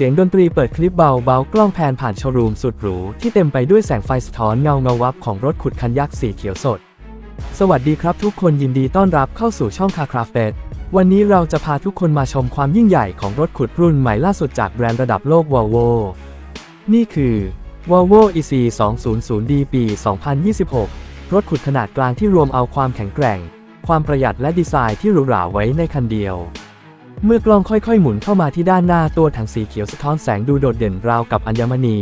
เสียงดนตรีเปิดคลิปเบาเบากล้องแพนผ่านโชว์รูมสุดหรูที่เต็มไปด้วยแสงไฟสะท้อนเงาเงาวับของรถขุดคันยักษ์สีเขียวสด สวัสดีครับทุกคนยินดีต้อนรับเข้าสู่ช่องคาคราฟเ d วันนี้เราจะพาทุกคนมาชมความยิ่งใหญ่ของรถขุดรุ่นใหม่ล่าสุดจากแบรนด์ระดับโลก Volvo นี่คือ Volvo EC 200D ปี 2026 รถขุดขนาดกลางที่รวมเอาความแข็งแกร่ง ความประหยัดและดีไซน์ที่หรูหราไว้ในคันเดียว เมื่อกล้องค่อยๆ หมุนเข้ามาที่ด้านหน้าตัวถังสีเขียวสะท้อนแสงดูโดดเด่นราวกับอัญมณี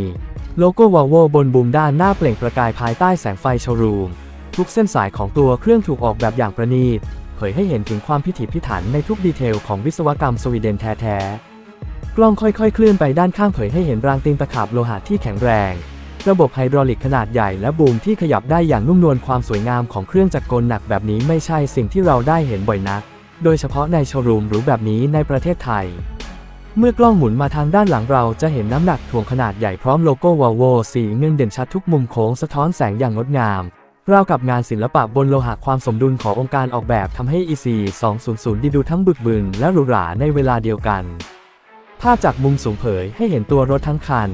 โลโก้ Volvo บนบูมด้านหน้าเปล่งประกายภายใต้แสงไฟโชว์รูม ทุกเส้นสายของตัวเครื่องถูกออกแบบอย่างประณีต เผยให้เห็นถึงความพิถีพิถันในทุกดีเทลของวิศวกรรมสวีเดนแท้ๆ กล้องค่อยๆ เคลื่อนไปด้านข้างเผยให้เห็นรางตีนตะขาบโลหะที่แข็งแรง ระบบไฮดรอลิกขนาดใหญ่และบูมที่ขยับได้อย่างนุ่มนวลความสวยงามของเครื่องจักรกลหนักแบบนี้ไม่ใช่สิ่งที่เราได้เห็นบ่อยนัก โดยเฉพาะในโชว์รูมหรูแบบนี้ในประเทศไทย เมื่อกล้องหมุนมาทางด้านหลังเราจะเห็นน้ำหนักถ่วงขนาดใหญ่พร้อมโลโก้ Volvo สีเงินเด่นชัดทุกมุมโค้งสะท้อนแสงอย่างงดงามราวกับงานศิลปะบนโลหะความสมดุลขององค์การออกแบบทำให้ EC 200ดีดูทั้งบึกบึนและหรูหราในเวลาเดียวกัน ภาพจากมุมสูงเผยให้เห็นตัวรถทั้งคัน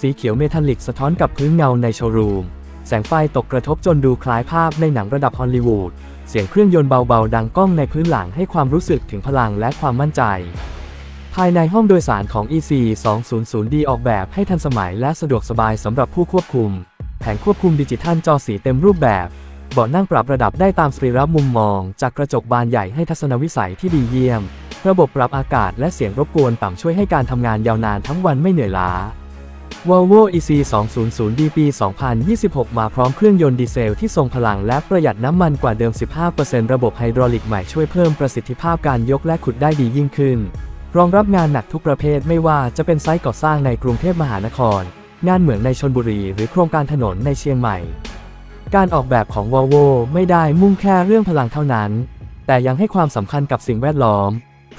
สีเขียวเมทัลลิกสะท้อนกับพื้นเงาในโชว์รูม แสงไฟตกกระทบจนดูคล้ายภาพในหนังระดับฮอลลีวูด เสียงเครื่องยนต์เบาๆ ดังก้องในพื้นหลังให้ความรู้สึกถึงพลังและความมั่นใจ ภายในห้องโดยสารของ EC 200D ออกแบบให้ทันสมัยและสะดวกสบายสำหรับผู้ควบคุม แผงควบคุมดิจิทัลจอสีเต็มรูปแบบ เบาะนั่งปรับระดับได้ตามสรีระมุมมอง จากกระจกบานใหญ่ให้ทัศนวิสัยที่ดีเยี่ยม ระบบปรับอากาศและเสียงรบกวนต่ำช่วยให้การทำงานยาวนานทั้งวันไม่เหนื่อยล้า Volvo EC 200D ปี 2026 มาพร้อมเครื่องยนต์ดีเซลที่ทรงพลังและประหยัดน้ำมันกว่าเดิม 15%ระบบไฮดรอลิกใหม่ช่วยเพิ่มประสิทธิภาพการยกและขุดได้ดียิ่งขึ้น รองรับงานหนักทุกประเภทไม่ว่าจะเป็นไซต์ก่อสร้างในกรุงเทพมหานคร งานเหมืองในชนบุรี หรือโครงการถนนในเชียงใหม่ การออกแบบของ Volvo ไม่ได้มุ่งแค่เรื่องพลังเท่านั้น แต่ยังให้ความสำคัญกับสิ่งแวดล้อม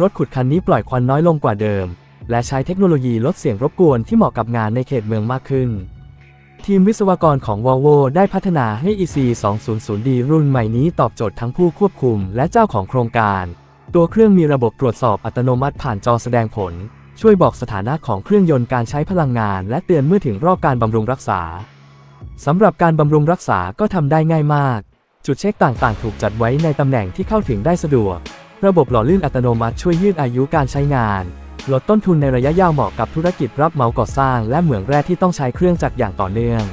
รถขุดคันนี้ปล่อยควันน้อยลงกว่าเดิม และใช้เทคโนโลยีลดเสียงรบกวนที่เหมาะกับงานในเขตเมืองมากขึ้น ทีมวิศวกรของ Volvo ได้พัฒนาให้ EC 200D รุ่นใหม่นี้ตอบโจทย์ทั้งผู้ควบคุมและเจ้าของโครงการ ตัวเครื่องมีระบบตรวจสอบอัตโนมัติผ่านจอแสดงผล ช่วยบอกสถานะของเครื่องยนต์การใช้พลังงาน และเตือนเมื่อถึงรอบการบำรุงรักษาสำหรับการบำรุงรักษาก็ทำได้ง่ายมาก จุดเช็คต่างๆ ถูกจัดไว้ในตำแหน่งที่เข้าถึงได้สะดวก ระบบหล่อลื่นอัตโนมัติช่วยยืดอายุการใช้งาน ลดต้นทุนในระยะยาวเหมาะกับธุรกิจรับเหมาก่อสร้าง และเหมืองแร่ที่ต้องใช้เครื่องจักรอย่างต่อเนื่อง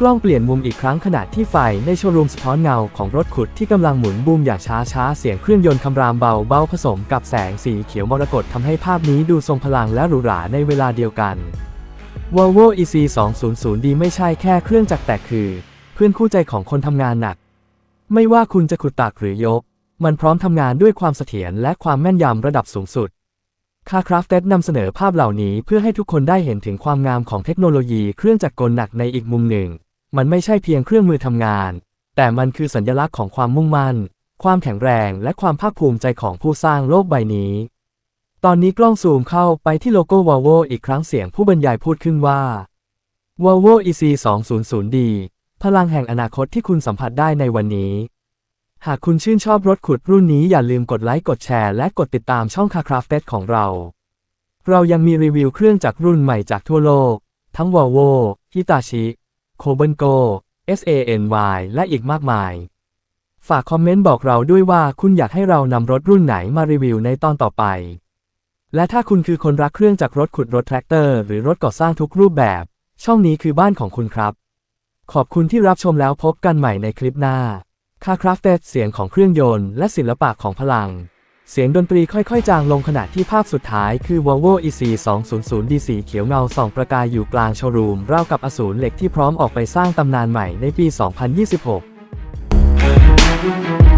กล้องเปลี่ยนมุมอีกครั้งขณะที่ไฟในโชว์รูมสะท้อนเงาของรถขุดที่กำลังหมุนบูมอย่างช้าๆเสียงเครื่องยนต์คำรามเบาเบาผสมกับแสงสีเขียวมรกตทำให้ภาพนี้ดูทรงพลังและหรูหราในเวลาเดียวกัน Volvo EC 200D ไม่ใช่แค่เครื่องจักรแต่คือ เพื่อนคู่ใจของคนทำงานหนัก ไม่ว่าคุณจะขุดตักหรือยก มันพร้อมทำงานด้วยความเสถียรและความแม่นยำระดับสูงสุด คาคราฟเต็นำเสนอภาพเหล่านี้เพื่อให้ทุกคนได้เห็นถึงความงามของเทคโนโลยีเครื่องจักรกลหนักในอีกมุมหนึ่ง มันไม่ใช่เพียงเครื่องมือทำงาน แต่มันคือสัญลักษณ์ของความมุ่งมั่น ความแข็งแรง และความภาคภูมิใจของผู้สร้างโลกใบนี้ ตอนนี้กล้องซูมเข้าไปที่โลโก้ Volvo อีกครั้งเสียงผู้บรรยายพูดขึ้นว่า Volvo EC 200D พลังแห่งอนาคตที่คุณสัมผัสได้ในวันนี้ หากคุณชื่นชอบรถขุดรุ่นนี้อย่าลืมกดไลค์กดแชร์และกดติดตามช่องคาคราฟเ d ของเรา เรายังมีรีวิวเครื่องจักรรุ่นใหม่จากทั่วโลก ทั้ง Volvo Hitachi k o b a n g o SANY และอีกมากมาย ฝากคอมเมนต์บอกเราด้วยว่าคุณอยากให้เรานำรถรุ่นไหนมารีวิวในตอนต่อไป และถ้าคุณคือคนรักเครื่องจักรรถขุดรถแทรกเตอร์หรือรถก่อสร้างทุกรูปแบบ ช่องนี้คือบ้านของคุณครับ ขอบคุณที่รับชมแล้วพบกันใหม่ในคลิปหน้า คาคราฟเตเสียงของเครื่องยนต์และศิลปะของพลัง เสียงดนตรีค่อยๆ จางลงขณะที่ภาพสุดท้ายคือ Volvo EC 200D สีเขียวเงาส่องประกายอยู่กลางโชว์รูมราวกับอสูรเหล็กที่พร้อมออกไปสร้างตำนานใหม่ในปี 2026